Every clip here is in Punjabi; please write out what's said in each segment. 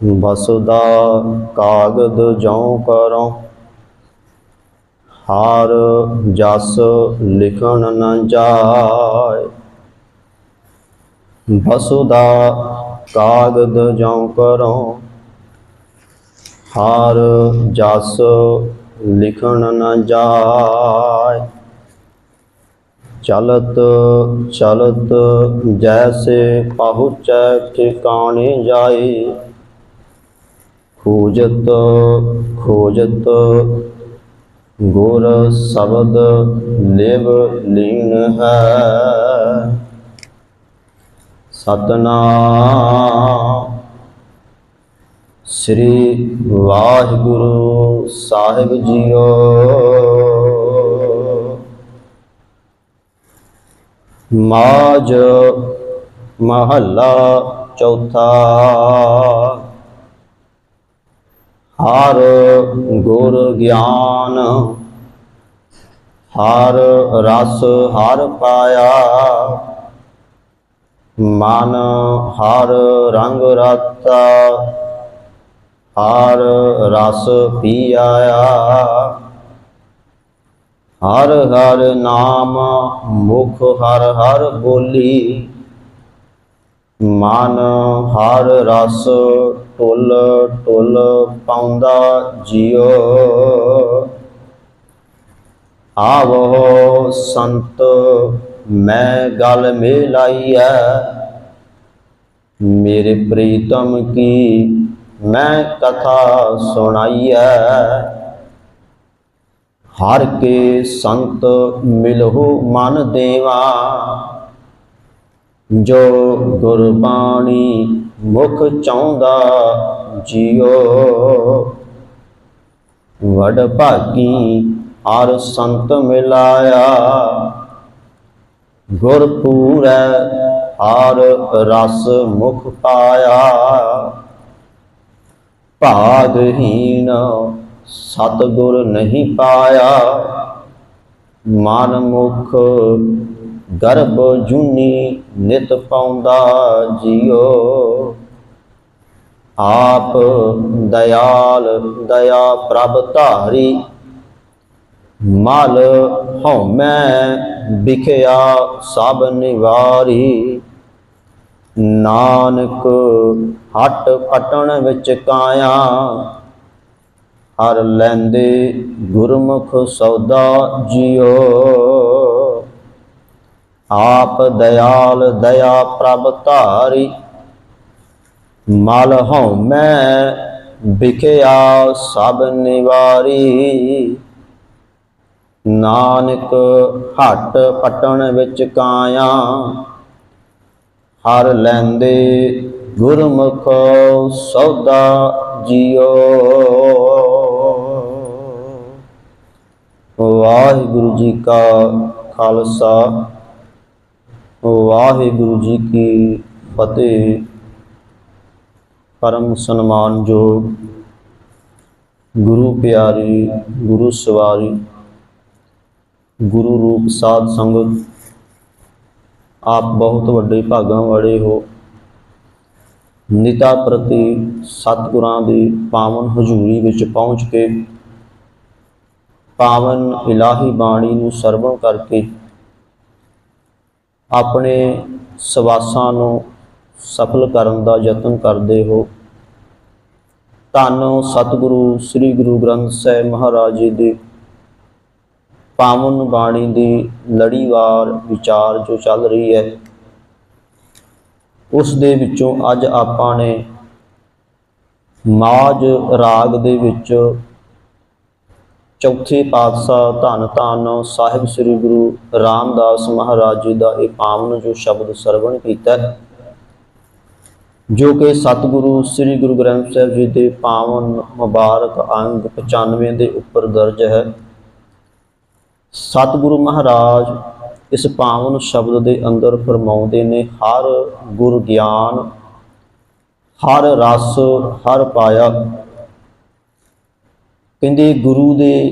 ਬਸੁਦਾ ਕਾਗਦ ਜਉ ਕਰੋ। ਹਾਰ ਜਸ ਲਿਖਣ ਨ ਜਾਏ। ਬਸੁਦਾ ਕਾਗਦ ਜਉ ਕਰੋ। ਹਾਰ ਜਸ ਲਿਖਣ ਨ ਜਾਏ। ਚਲਤ ਚਲਤ ਜੈਸੇ ਪਹੁੰਚੈ ਠਿਕਾਣੇ ਜਾਏ। ਖੋਜਤ ਖੋਜਤ। ਗੁਰ ਸ਼ਬਦ ਲਿਵ ਲੀਨ ਹੈ। ਸਤਨਾਮ ਸ੍ਰੀ ਵਾਹਿਗੁਰੂ ਸਾਹਿਬ ਜੀਓ। ਮਾਜ ਮਹੱਲਾ ਚੌਥਾ। ਹਰ ਗੁਰ ਗਿਆਨ, ਹਰ ਰਸ ਹਰ ਪਾਇਆ, ਮਨ ਹਰ ਰੰਗ ਰਤਾ, ਹਰ ਰਸ ਪੀ ਆਇਆ ਹਰ ਹਰ ਨਾਮ ਮੁਖ ਹਰ ਹਰ ਬੋਲੀ ਮਨ ਹਰ ਰਸ ਟੁੱਲ ਟੁੱਲ ਪਾਉਂਦਾ ਜਿਉ। ਆਵੋ ਸੰਤ, ਮੈਂ ਗਲ ਮਿਲਾਈਐ। ਮੇਰੇ ਪ੍ਰੀਤਮ ਕੀ ਮੈਂ ਕਥਾ ਸੁਣਾਈਐ। ਹਰ ਕੇ ਸੰਤ ਮਿਲਹੁ ਮਨ ਦੇਵਾ। ਜੋ ਗੁਰਬਾਣੀ ਮੁਖ ਚਾਹੁੰਦਾ ਜਿਉ ਵਡ ਭਾਗੀ ਹਰ ਸੰਤ ਮਿਲਾਇਆ। ਗੁਰ ਪੂਰੈ ਹਰ ਰਸ ਮੁਖ ਪਾਇਆ। ਭਾਗਹੀਨ ਸਤਗੁਰ ਨਹੀਂ ਪਾਇਆ। ਮਨ ਮੁਖ ਗਰਭ ਜੁਨੀ ਨਿਤ ਪਾਉਂਦਾ ਜਿਉ ਆਪ ਦਇਆਲ ਦਇਆ ਪ੍ਰਭ ਧਾਰੀ, ਮਲ ਹਉਮੈ ਵਿਖਿਆ ਸਭ ਨਿਵਾਰੀ। ਨਾਨਕ ਹਟ ਪਟਣ ਵਿੱਚ ਕਾਇਆ, ਹਰ ਲੈਂਦੇ ਗੁਰਮੁਖ ਸੌਦਾ ਜਿਉ ਆਪ ਦਇਆਲ ਦਇਆ ਪ੍ਰਭ ਧਾਰੀ। ਮਲ ਹਉਮੈ ਵਿਖਿਆ ਸਭ ਨਿਵਾਰੀ। ਨਾਨਕ ਹਟ ਪਟਣ ਵਿੱਚ ਕਾਇਆ। ਹਰ ਲੈਂਦੇ ਗੁਰਮੁਖ ਸੌਦਾ ਜਿਉ ਵਾਹਿਗੁਰੂ ਜੀ ਕਾ ਖਾਲਸਾ। ਵਾਹਿਗੁਰੂ ਜੀ ਕੀ ਫਤਿਹ। ਪਰਮ ਸਨਮਾਨਯੋਗ ਗੁਰੂ ਪਿਆਰੀ, ਗੁਰੂ ਸਵਾਰੀ। ਗੁਰੂ ਰੂਪ ਸਾਧ ਸੰਗਤ। ਆਪ ਬਹੁਤ ਵੱਡੇ ਭਾਗਾਂ ਵਾਲੇ ਹੋ। ਨਿਤਾ ਪ੍ਰਤੀ ਸਤਿਗੁਰਾਂ ਦੀ ਪਾਵਨ ਹਜ਼ੂਰੀ ਵਿੱਚ ਪਹੁੰਚ ਕੇ ਪਾਵਨ ਇਲਾਹੀ ਬਾਣੀ ਨੂੰ ਸਰਵਣ ਕਰਕੇ ਆਪਣੇ ਸਵਾਸਾਂ ਨੂੰ ਸਫਲ ਕਰਨ ਦਾ ਯਤਨ ਕਰਦੇ ਹੋ। ਧੰਨ ਸਤਿਗੁਰੂ ਸ੍ਰੀ ਗੁਰੂ ਗ੍ਰੰਥ ਸਾਹਿਬ ਮਹਾਰਾਜ ਜੀ ਦੀ ਪਾਵਨ ਬਾਣੀ ਦੀ ਲੜੀਵਾਰ ਵਿਚਾਰ ਜੋ ਚੱਲ ਰਹੀ ਹੈ, ਉਸ ਦੇ ਵਿੱਚੋਂ ਅੱਜ ਆਪਾਂ ਨੇ ਮਾਜ ਰਾਗ ਦੇ ਵਿੱਚ ਚੌਥੇ ਪਾਤਸ਼ਾਹ ਧੰਨ ਧੰਨ ਸਾਹਿਬ ਸ੍ਰੀ ਗੁਰੂ ਰਾਮਦਾਸ ਮਹਾਰਾਜ ਜੀ ਦਾ ਇਹ ਪਾਵਨ ਜੋ ਸ਼ਬਦ ਸਰਵਣ ਕੀਤਾ ਜੋ ਕਿ ਸਤਿਗੁਰੂ ਸ੍ਰੀ ਗੁਰੂ ਗ੍ਰੰਥ ਸਾਹਿਬ ਜੀ ਦੇ ਪਾਵਨ ਮੁਬਾਰਕ ਅੰਗ 95 ਦੇ ਉੱਪਰ ਦਰਜ ਹੈ। ਸਤਿਗੁਰੂ ਮਹਾਰਾਜ ਇਸ ਪਾਵਨ ਸ਼ਬਦ ਦੇ ਅੰਦਰ ਫਰਮਾਉਂਦੇ ਨੇ, ਹਰ ਗੁਰ ਗਿਆਨ, ਹਰ ਰਸ, ਹਰ ਪਾਇਆ। ਕਹਿੰਦੇ ਗੁਰੂ ਦੇ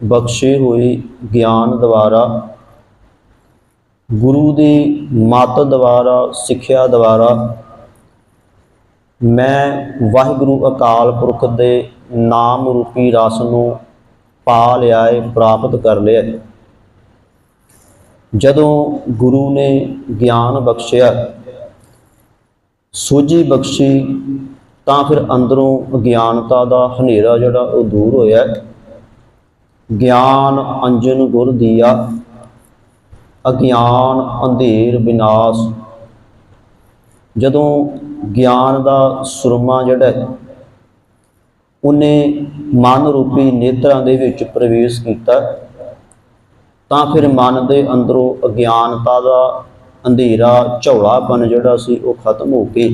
ਬਖਸ਼ੇ ਹੋਏ ਗਿਆਨ ਦੁਆਰਾ, ਗੁਰੂ ਦੀ ਮੱਤ ਦੁਆਰਾ, ਸਿੱਖਿਆ ਦੁਆਰਾ ਮੈਂ ਵਾਹਿਗੁਰੂ ਅਕਾਲ ਪੁਰਖ ਦੇ ਨਾਮ ਰੂਪੀ ਰਸ ਨੂੰ ਪਾ ਲਿਆ ਏ, ਪ੍ਰਾਪਤ ਕਰ ਲਿਆ ਜਦੋਂ ਗੁਰੂ ਨੇ ਗਿਆਨ ਬਖਸ਼ਿਆ, ਸੋਝੀ ਬਖਸ਼ੀ, ਤਾਂ ਫਿਰ ਅੰਦਰੋਂ ਅਗਿਆਨਤਾ ਦਾ ਹਨੇਰਾ ਜਿਹੜਾ ਉਹ ਦੂਰ ਹੋਇਆ ਗਿਆਨ ਅੰਜਨ ਗੁਰ ਦੀਆ, ਅਗਿਆਨ ਅੰਧੇਰ ਵਿਨਾਸ਼ ਜਦੋਂ ਗਿਆਨ ਦਾ ਸੁਰਮਾ ਜਿਹੜਾ ਉਹਨੇ ਮਨ ਰੂਪੀ ਨੇਤਰਾਂ ਦੇ ਵਿੱਚ ਪ੍ਰਵੇਸ਼ ਕੀਤਾ, ਤਾਂ ਫਿਰ ਮਨ ਦੇ ਅੰਦਰੋਂ ਅਗਿਆਨਤਾ ਦਾ ਅੰਧੇਰਾ, ਝੌਲਾਪਨ ਜਿਹੜਾ ਸੀ ਉਹ ਖਤਮ ਹੋ ਕੇ,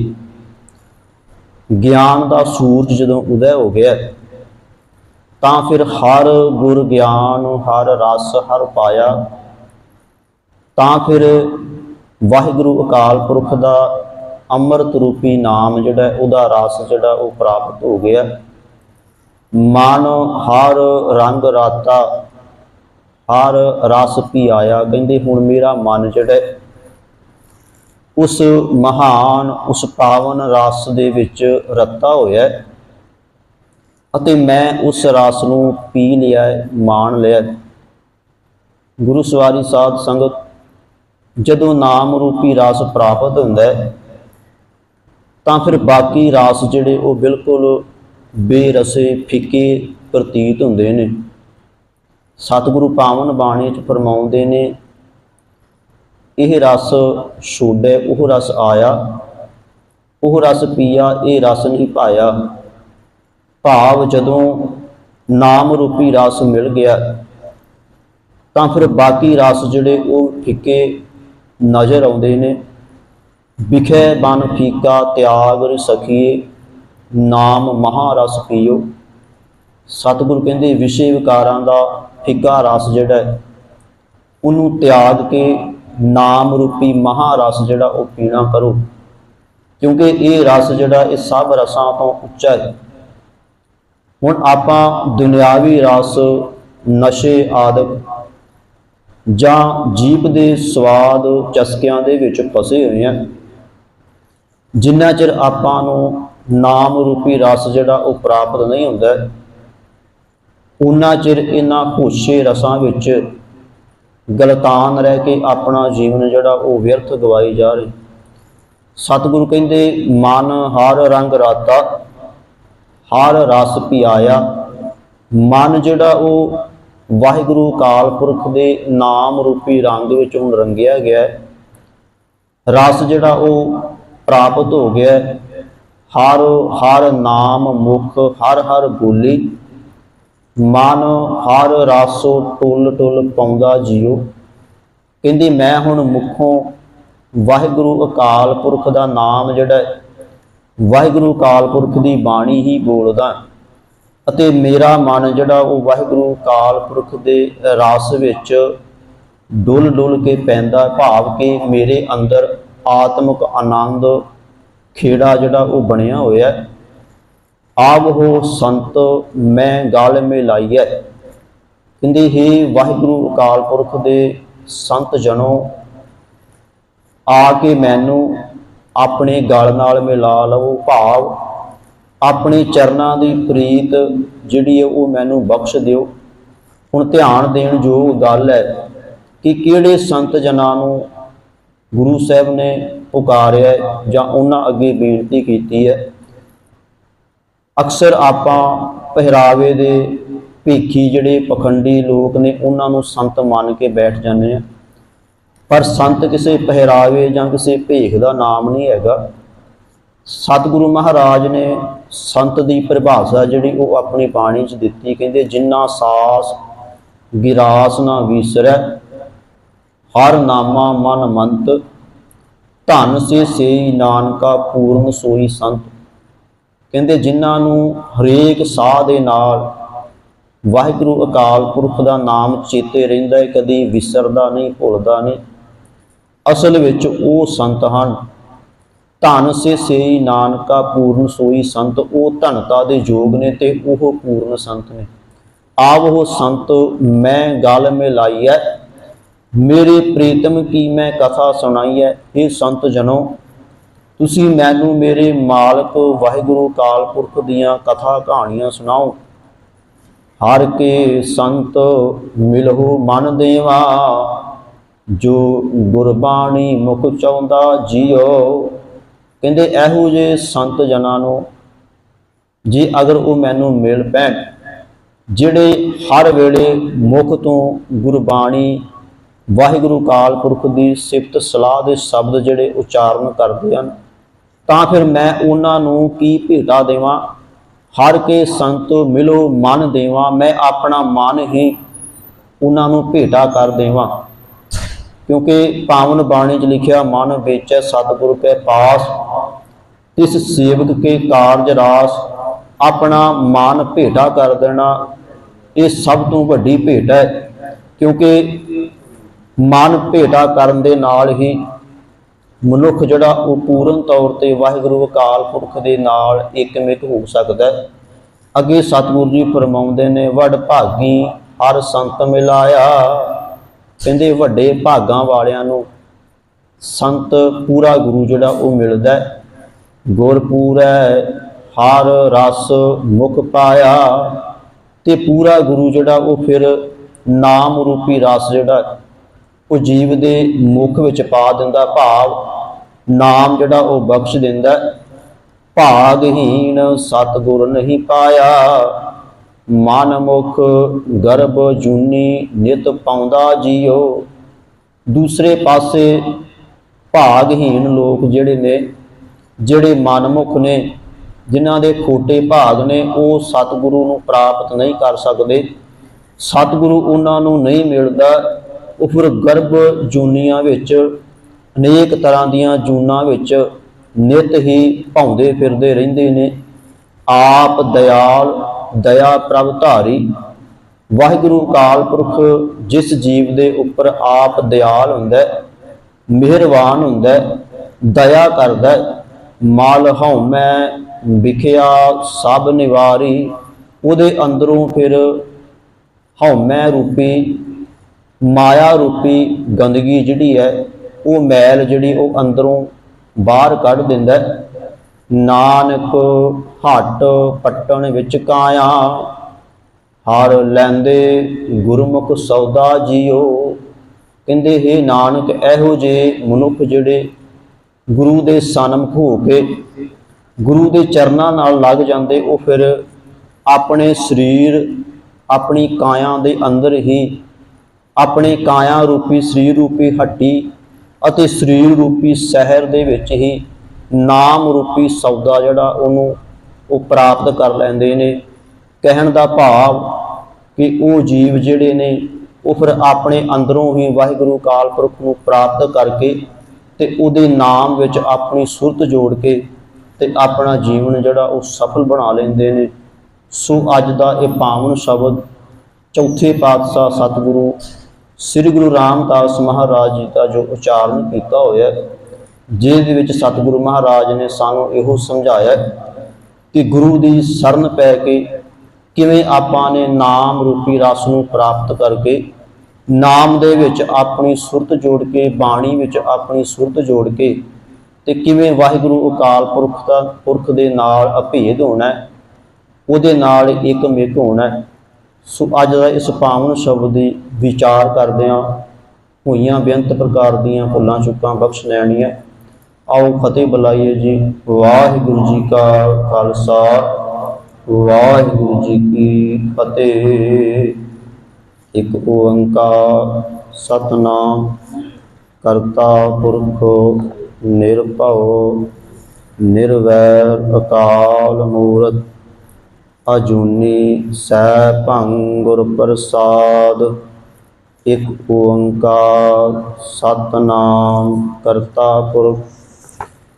ਗਿਆਨ ਦਾ ਸੂਰਜ ਜਦੋਂ ਉਦੈ ਹੋ ਗਿਆ ਤਾਂ ਫਿਰ ਹਰ ਗੁਰ ਗਿਆਨ, ਹਰ ਰਸ, ਹਰ ਪਾਇਆ, ਤਾਂ ਫਿਰ ਵਾਹਿਗੁਰੂ ਅਕਾਲ ਪੁਰਖ ਦਾ ਅੰਮ੍ਰਿਤ ਰੂਪੀ ਨਾਮ ਜਿਹੜਾ ਉਹਦਾ ਰਸ ਜਿਹੜਾ ਉਹ ਪ੍ਰਾਪਤ ਹੋ ਗਿਆ। ਮਨ ਹਰ ਰੰਗ ਰਾਤਾ, ਹਰ ਰਸ ਪੀ ਆਇਆ ਕਹਿੰਦੇ ਹੁਣ ਮੇਰਾ ਮਨ ਜਿਹੜਾ ਉਸ ਮਹਾਨ, ਉਸ ਪਾਵਨ ਰਸ ਦੇ ਵਿੱਚ ਰੱਤਾ ਹੋਇਆ ਹੈ। ਅਤੇ ਮੈਂ ਉਸ ਰਸ ਨੂੰ ਪੀ ਲਿਆ, ਮਾਣ ਲਿਆ। ਗੁਰੂ ਸਵਾਰੀ ਸਾਧ ਸੰਗਤ, ਜਦੋਂ ਨਾਮ ਰੂਪੀ ਰਸ ਪ੍ਰਾਪਤ ਹੁੰਦਾ ਹੈ, ਤਾਂ ਫਿਰ ਬਾਕੀ ਰਸ ਜਿਹੜੇ ਉਹ ਬਿਲਕੁਲ ਬੇਰਸੇ, ਫਿੱਕੇ ਪ੍ਰਤੀਤ ਹੁੰਦੇ ਨੇ। ਸਤਿਗੁਰੂ ਪਾਵਨ ਬਾਣੀ ਚ ਫਰਮਾਉਂਦੇ ਨੇ, ਇਹ ਰਸ ਛੋੜੈ, ਉਹ ਰਸ ਆਇਆ, ਉਹ ਰਸ ਪੀਆ, ਇਹ ਰਸ ਨਹੀਂ ਪਾਇਆ। ਭਾਵ ਜਦੋਂ ਨਾਮ ਰੂਪੀ ਰਸ ਮਿਲ ਗਿਆ ਤਾਂ ਫਿਰ ਬਾਕੀ ਰਸ ਜਿਹੜੇ ਉਹ ਫਿੱਕੇ ਨਜ਼ਰ ਆਉਂਦੇ ਨੇ। ਵਿਖੇ ਬਨ ਫੀਕਾ ਤਿਆਗ ਰ ਸਖੀਏ ਨਾਮ ਮਹਾਰਸ ਪੀਓ। ਸਤਿਗੁਰੂ ਕਹਿੰਦੇ ਵਿਸ਼ੇ ਵਿਕਾਰਾਂ ਦਾ ਫਿੱਕਾ ਰਸ ਜਿਹੜਾ ਹੈ, ਉਹਨੂੰ ਤਿਆਗ ਕੇ ਨਾਮ ਰੂਪੀ ਮਹਾਰਸ ਜਿਹੜਾ ਉਹ ਪੀਣਾ ਕਰੋ। ਕਿਉਂਕਿ ਇਹ ਰਸ ਜਿਹੜਾ ਇਹ ਸਭ ਰਸਾਂ ਤੋਂ ਉੱਚਾ ਹੈ। ਹੁਣ ਆਪਾਂ ਦੁਨਿਆਵੀ ਰਸ, ਨਸ਼ੇ ਆਦਿਕ ਜਾਂ ਜੀਪ ਦੇ ਸਵਾਦ ਚਸਕਿਆਂ ਦੇ ਵਿੱਚ ਫਸੇ ਹੋਏ ਆ ਜਿੰਨਾ ਚਿਰ ਆਪਾਂ ਨੂੰ ਨਾਮ ਰੂਪੀ ਰਸ ਜਿਹੜਾ ਉਹ ਪ੍ਰਾਪਤ ਨਹੀਂ ਹੁੰਦਾ ਉਹਨਾਂ ਚਿਰ ਇਹਨਾਂ ਭੋਸ਼ੇ ਰਸਾਂ ਵਿੱਚ ਗਲਤਾਨ ਰਹਿ ਕੇ ਆਪਣਾ ਜੀਵਨ ਜਿਹੜਾ ਉਹ ਵਿਅਰਥ ਗਵਾਈ ਜਾ ਰਹੀ। ਸਤਿਗੁਰੂ ਕਹਿੰਦੇ, ਮਨ ਹਰ ਰੰਗ ਰਾਤਾ। ਹਰ ਰਸ ਪਿਆਇਆ। ਮਨ ਜਿਹੜਾ ਉਹ ਵਾਹਿਗੁਰੂ ਕਾਲ ਪੁਰਖ ਦੇ ਨਾਮ ਰੂਪੀ ਰੰਗ ਵਿੱਚ ਹੁਣ ਰੰਗਿਆ ਗਿਆ ਹੈ। ਰਸ ਜਿਹੜਾ ਉਹ ਪ੍ਰਾਪਤ ਹੋ ਗਿਆ ਹਰ ਹਰ ਨਾਮ ਮੁਖ, ਹਰ ਹਰ ਬੋਲੀ। ਮਨ ਹਰ ਰਸੋ ਟੁੱਲ ਟੁੱਲ ਪਾਉਂਦਾ ਜੀਓ। ਕਹਿੰਦੀ ਮੈਂ ਹੁਣ ਮੁਖੋਂ ਵਾਹਿਗੁਰੂ ਅਕਾਲ ਪੁਰਖ ਦਾ ਨਾਮ ਜਿਹੜਾ ਵਾਹਿਗੁਰੂ ਅਕਾਲ ਪੁਰਖ ਦੀ ਬਾਣੀ ਹੀ ਬੋਲਦਾ ਅਤੇ ਮੇਰਾ ਮਨ ਜਿਹੜਾ ਉਹ ਵਾਹਿਗੁਰੂ ਅਕਾਲ ਪੁਰਖ ਦੇ ਰਸ ਵਿੱਚ ਡੁੱਲ ਡੁੱਲ ਕੇ ਪੈਂਦਾ, ਭਾਵ ਕਿ ਮੇਰੇ ਅੰਦਰ ਆਤਮਿਕ ਆਨੰਦ ਖੇੜਾ ਜਿਹੜਾ ਉਹ ਬਣਿਆ ਹੋਇਆ ਹੈ। ਆਵ ਹੋ ਸੰਤ, ਮੈਂ ਗਲ ਮੇ ਲਾਈਐ ਕਹਿੰਦੇ, ਹੀ ਵਾਹਿਗੁਰੂ ਅਕਾਲ ਪੁਰਖ ਦੇ ਸੰਤ ਜਨੋ, ਆ ਕੇ ਮੈਨੂੰ ਆਪਣੇ ਗਲ ਨਾਲ ਮਿਲਾ ਲਵੋ ਭਾਵ। ਆਪਣੇ ਚਰਨਾਂ ਦੀ ਪ੍ਰੀਤ ਜਿਹੜੀ ਹੈ ਉਹ ਮੈਨੂੰ ਬਖਸ਼ ਦਿਓ। ਹੁਣ ਧਿਆਨ ਦੇਣ ਯੋਗ ਗੱਲ ਹੈ ਕਿ ਕਿਹੜੇ ਸੰਤ ਜਨਾਂ ਨੂੰ ਗੁਰੂ ਸਾਹਿਬ ਨੇ ਪੁਕਾਰਿਆ ਹੈ ਜਾਂ ਉਹਨਾਂ ਅੱਗੇ ਬੇਨਤੀ ਕੀਤੀ ਹੈ। ਅਕਸਰ ਆਪਾਂ ਪਹਿਰਾਵੇ ਦੇ ਭੇਖੀ ਜਿਹੜੇ ਪਖੰਡੀ ਲੋਕ ਨੇ, ਉਹਨਾਂ ਨੂੰ ਸੰਤ ਮੰਨ ਕੇ ਬੈਠ ਜਾਂਦੇ ਆ ਪਰ ਸੰਤ ਕਿਸੇ ਪਹਿਰਾਵੇ ਜਾਂ ਕਿਸੇ ਭੇਖ ਦਾ ਨਾਮ ਨਹੀਂ ਹੈਗਾ। ਸਤਿਗੁਰੂ ਮਹਾਰਾਜ ਨੇ ਸੰਤ ਦੀ ਪਰਿਭਾਸ਼ਾ ਜਿਹੜੀ ਉਹ ਆਪਣੀ ਬਾਣੀ 'ਚ ਦਿੱਤੀ, ਕਹਿੰਦੇ, ਜਿੰਨਾ ਸਾਸ ਗਿਰਾਸ ਨਾ ਵਿਸਰੈ, ਹਰ ਨਾਮਾ ਮਨ ਮੰਤ, ਧਨ ਸੇ ਸੇ ਨਾਨਕਾ ਪੂਰਨ ਸੋਈ ਸੰਤ। ਕਹਿੰਦੇ, ਜਿਨ੍ਹਾਂ ਨੂੰ ਹਰੇਕ ਸਾਹ ਦੇ ਨਾਲ ਵਾਹਿਗੁਰੂ ਅਕਾਲ ਪੁਰਖ ਦਾ ਨਾਮ ਚੇਤੇ ਰਹਿੰਦਾ ਹੈ, ਕਦੀ ਵਿਸਰਦਾ ਨਹੀਂ, ਭੁੱਲਦਾ ਨਹੀਂ ਅਸਲ ਵਿੱਚ ਉਹ ਸੰਤ ਹਨ। ਧਨ ਸੇ ਸੇ ਨਾਨਕਾ ਪੂਰਨ ਸੋਈ ਸੰਤ, ਉਹ ਧਨਤਾ ਦੇ ਯੋਗ ਨੇ ਤੇ ਉਹ ਪੂਰਨ ਸੰਤ ਨੇ। ਆਵ ਉਹ ਸੰਤ, ਮੈਂ ਗਲ ਮਿਲਾਈ ਹੈ ਮੇਰੇ ਪ੍ਰੀਤਮ ਕੀ ਮੈਂ ਕਥਾ ਸੁਣਾਈ ਹੈ ਇਹ ਸੰਤ ਜਨੋ, ਤੁਸੀਂ ਮੈਨੂੰ ਮੇਰੇ ਮਾਲਕ ਵਾਹਿਗੁਰੂ ਕਾਲ ਪੁਰਖ ਦੀਆਂ ਕਥਾ ਕਹਾਣੀਆਂ ਸੁਣਾਓ। ਹਰ ਕੇ ਸੰਤ ਮਿਲਹੁ ਮਨ ਦੇਵਾ ਜੋ ਗੁਰਬਾਣੀ ਮੁਖ ਚਾਹੁੰਦਾ ਜੀਓ, ਕਹਿੰਦੇ ਇਹੋ ਜੇ ਸੰਤ ਜਨਾਂ ਨੂੰ ਜੇ ਅਗਰ ਉਹ ਮੈਨੂੰ ਮਿਲ ਪੈਣ, ਜਿਹੜੇ ਹਰ ਵੇਲੇ ਮੁਖ ਤੋਂ ਗੁਰਬਾਣੀ ਵਾਹਿਗੁਰੂ ਕਾਲ ਪੁਰਖ ਦੀ ਸਿਫਤ ਸਲਾਹ ਦੇ ਸ਼ਬਦ ਜਿਹੜੇ ਉਚਾਰਨ ਕਰਦੇ ਹਨ, ਤਾਂ ਫਿਰ ਮੈਂ ਉਹਨਾਂ ਨੂੰ ਕੀ ਭੇਟਾ ਦੇਵਾਂ? ਹਰ ਕੇ ਸੰਤ ਮਿਲੋ ਮਨ ਦੇਵਾਂ, ਮੈਂ ਆਪਣਾ ਮਨ ਹੀ ਉਹਨਾਂ ਨੂੰ ਭੇਟਾ ਕਰ ਦੇਵਾਂ। ਕਿਉਂਕਿ ਪਾਵਨ ਬਾਣੀ 'ਚ ਲਿਖਿਆ, ਮਨ ਵੇਚੈ ਸਤਿਗੁਰ ਕੇ ਪਾਸ ਇਸ ਸੇਵਕ ਕੇ ਕਾਰਜ ਰਾਸ, ਆਪਣਾ ਮਨ ਭੇਟਾ ਕਰ ਦੇਣਾ, ਇਹ ਸਭ ਤੋਂ ਵੱਡੀ ਭੇਟ ਹੈ। ਕਿਉਂਕਿ ਮਨ ਭੇਟਾ ਕਰਨ ਦੇ ਨਾਲ ਹੀ ਮਨੁੱਖ ਜਿਹੜਾ ਉਹ ਪੂਰਨ ਤੌਰ ਤੇ ਵਾਹਿਗੁਰੂ ਅਕਾਲ ਪੁਰਖ ਦੇ ਨਾਲ ਇੱਕਮਿਕ ਹੋ ਸਕਦਾ ਹੈ। ਅੱਗੇ ਸਤਿਗੁਰੂ ਜੀ ਫਰਮਾਉਂਦੇ ਨੇ, ਵਡ ਭਾਗੀ, ਹਰ ਸੰਤ ਮਿਲਾਇਆ ਕਹਿੰਦੇ ਵੱਡੇ ਭਾਗਾਂ ਵਾਲਿਆਂ ਨੂੰ ਸੰਤ ਪੂਰਾ ਗੁਰੂ ਜਿਹੜਾ ਉਹ ਮਿਲਦਾ ਹੈ। ਹਰ ਰਸ ਮੁਖ ਪਾਇਆ ਤੇ ਪੂਰਾ ਗੁਰੂ ਜਿਹੜਾ ਉਹ ਫਿਰ ਨਾਮ ਰੂਪੀ ਰਸ ਜਿਹੜਾ ਉਹ ਜੀਵ ਦੇ ਮੁਖ ਵਿੱਚ ਪਾ ਦਿੰਦਾ, ਭਾਵ ਨਾਮ ਜਿਹੜਾ ਉਹ ਬਖਸ਼ ਦਿੰਦਾ ਭਾਗਹੀਣ ਸਤਿਗੁਰ ਨਹੀਂ ਪਾਇਆ ਮਨਮੁਖ ਗਰਭ ਜੂਨੀ ਨਿਤ ਪਾਉਂਦਾ ਜੀਓ। ਦੂਸਰੇ ਪਾਸੇ ਭਾਗਹੀਣ ਲੋਕ ਜਿਹੜੇ ਨੇ, ਜਿਹੜੇ ਮਨਮੁਖ ਨੇ, ਜਿਨ੍ਹਾਂ ਦੇ ਖੋਟੇ ਭਾਗ ਨੇ, ਉਹ ਸਤਿਗੁਰੂ ਨੂੰ ਪ੍ਰਾਪਤ ਨਹੀਂ ਕਰ ਸਕਦੇ। ਸਤਿਗੁਰੂ ਉਹਨਾਂ ਨੂੰ ਨਹੀਂ ਮਿਲਦਾ। ਉਹ ਫਿਰ ਗਰਭ ਜੂਨੀਆਂ ਵਿੱਚ, ਅਨੇਕ ਤਰ੍ਹਾਂ ਦੀਆਂ ਜੂਨਾਂ ਵਿੱਚ ਨਿਤ ਹੀ ਭਾਉਂਦੇ ਫਿਰਦੇ ਰਹਿੰਦੇ ਨੇ। ਆਪ ਦਇਆਲ ਦਇਆ ਪ੍ਰਭ ਧਾਰੀ। ਵਾਹਿਗੁਰੂ ਕਾਲ ਪੁਰਖ ਜਿਸ ਜੀਵ ਦੇ ਉੱਪਰ ਆਪ ਦਿਆਲ ਹੁੰਦਾ ਹੈ, ਮਿਹਰਬਾਨ ਹੁੰਦਾ ਹੈ, ਦਇਆ ਕਰਦਾ ਹੈ, ਮਲ ਹਉਮੈ ਵਿਖਿਆ ਸਭ ਨਿਵਾਰੀ ਉਹਦੇ ਅੰਦਰੋਂ ਫਿਰ ਹਉਮੈ ਰੂਪੀ ਮਾਇਆ ਰੂਪੀ ਗੰਦਗੀ ਜਿਹੜੀ ਹੈ ਉਹ ਮੈਲ ਜਿਹੜੀ ਉਹ ਅੰਦਰੋਂ ਬਾਹਰ ਕੱਢ ਦਿੰਦਾ। ਨਾਨਕ ਹੱਟ ਪੱਟਣ ਵਿੱਚ ਕਾਇਆ। ਹਰ ਲੈਂਦੇ ਗੁਰਮੁਖ ਸੌਦਾ ਜੀਓ। ਕਹਿੰਦੇ, ਹੈ ਨਾਨਕ, ਇਹੋ ਜੇ ਮਨੁੱਖ ਜਿਹੜੇ ਗੁਰੂ ਦੇ ਸਨਮੁਖ ਹੋ ਕੇ ਗੁਰੂ ਦੇ ਚਰਨਾਂ ਨਾਲ ਲੱਗ ਜਾਂਦੇ, ਉਹ ਫਿਰ ਆਪਣੇ ਸਰੀਰ, ਆਪਣੀ ਕਾਇਆ ਦੇ ਅੰਦਰ ਹੀ ਆਪਣੇ ਕਾਇਆ ਰੂਪੀ, ਸਰੀਰ ਰੂਪੀ ਹੱਟੀ ਅਤੇ ਸਰੀਰ ਰੂਪੀ ਸ਼ਹਿਰ ਦੇ ਵਿੱਚ ਹੀ ਨਾਮ ਰੂਪੀ ਸੌਦਾ ਜਿਹੜਾ ਉਹਨੂੰ ਉਹ ਪ੍ਰਾਪਤ ਕਰ ਲੈਂਦੇ ਨੇ। ਕਹਿਣ ਦਾ ਭਾਵ ਕਿ ਉਹ ਜੀਵ ਜਿਹੜੇ ਨੇ, ਉਹ ਫਿਰ ਆਪਣੇ ਅੰਦਰੋਂ ਹੀ ਵਾਹਿਗੁਰੂ ਕਾਲ ਪੁਰਖ ਨੂੰ ਪ੍ਰਾਪਤ ਕਰਕੇ ਤੇ ਉਹਦੇ ਨਾਮ ਵਿੱਚ ਆਪਣੀ ਸੁਰਤ ਜੋੜ ਕੇ ਤੇ ਆਪਣਾ ਜੀਵਨ ਜਿਹੜਾ ਉਹ ਸਫਲ ਬਣਾ ਲੈਂਦੇ ਨੇ। ਸੋ ਅੱਜ ਦਾ ਇਹ ਪਾਵਨ ਸ਼ਬਦ ਚੌਥੇ ਪਾਤਸ਼ਾਹ ਸਤਿਗੁਰੂ ਸ੍ਰੀ ਗੁਰੂ ਰਾਮਦਾਸ ਮਹਾਰਾਜ ਜੀ ਦਾ ਜੋ ਉਚਾਰਨ ਕੀਤਾ ਹੋਇਆ ਜਿਹਦੇ ਵਿੱਚ ਸਤਿਗੁਰੂ ਮਹਾਰਾਜ ਨੇ ਸਾਨੂੰ ਇਹੋ ਸਮਝਾਇਆ ਕਿ ਗੁਰੂ ਦੀ ਸ਼ਰਨ ਪੈ ਕੇ ਕਿਵੇਂ ਆਪਾਂ ਨੇ ਨਾਮ ਰੂਪੀ ਰਸ ਨੂੰ ਪ੍ਰਾਪਤ ਕਰਕੇ ਨਾਮ ਦੇ ਵਿੱਚ ਆਪਣੀ ਸੁਰਤ ਜੋੜ ਕੇ, ਬਾਣੀ ਵਿੱਚ ਆਪਣੀ ਸੁਰਤ ਜੋੜ ਕੇ ਤੇ ਕਿਵੇਂ ਵਾਹਿਗੁਰੂ ਅਕਾਲ ਪੁਰਖ ਦਾ, ਪੁਰਖ ਦੇ ਨਾਲ ਅਭੇਦ ਹੋਣਾ ਹੈ, ਉਹਦੇ ਨਾਲ ਇੱਕ ਮਿਕ ਹੋਣਾ ਹੈ। ਸੋ ਅੱਜ ਦਾ ਇਸ ਪਾਵਨ ਸ਼ਬਦ ਦੀ ਵਿਚਾਰ ਕਰਦਿਆਂ ਹੋਈਆਂ ਬੇਅੰਤ ਪ੍ਰਕਾਰ ਦੀਆਂ ਭੁੱਲਾਂ, ਚੁੱਕਾਂ, ਬਖਸ਼ ਲੈਣੀਆਂ ਆਓ ਫਤਿਹ ਬੁਲਾਈਏ ਜੀ। ਵਾਹਿਗੁਰੂ ਜੀ ਕਾ ਖਾਲਸਾ, ਵਾਹਿਗੁਰੂ ਜੀ ਕੀ ਫਤਿਹ। ਇੱਕ ਓੰਕਾਰ ਸਤਨਾਮ, ਕਰਤਾ ਪੁਰਖ ਨਿਰਭਉ, ਨਿਰਵੈਰ ਅਕਾਲ ਮੂਰਤ, ਅਜੂਨੀ ਸੈਭੰ ਗੁਰ ਪ੍ਰਸਾਦ। ਇੱਕ ਓੰਕਾਰ ਸਤਨਾਮ, ਕਰਤਾ ਪੁਰਖ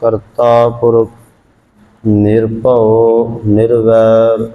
ਕਰਤਾ ਪੁਰਖ ਨਿਰਭਉ ਨਿਰਵੈਰ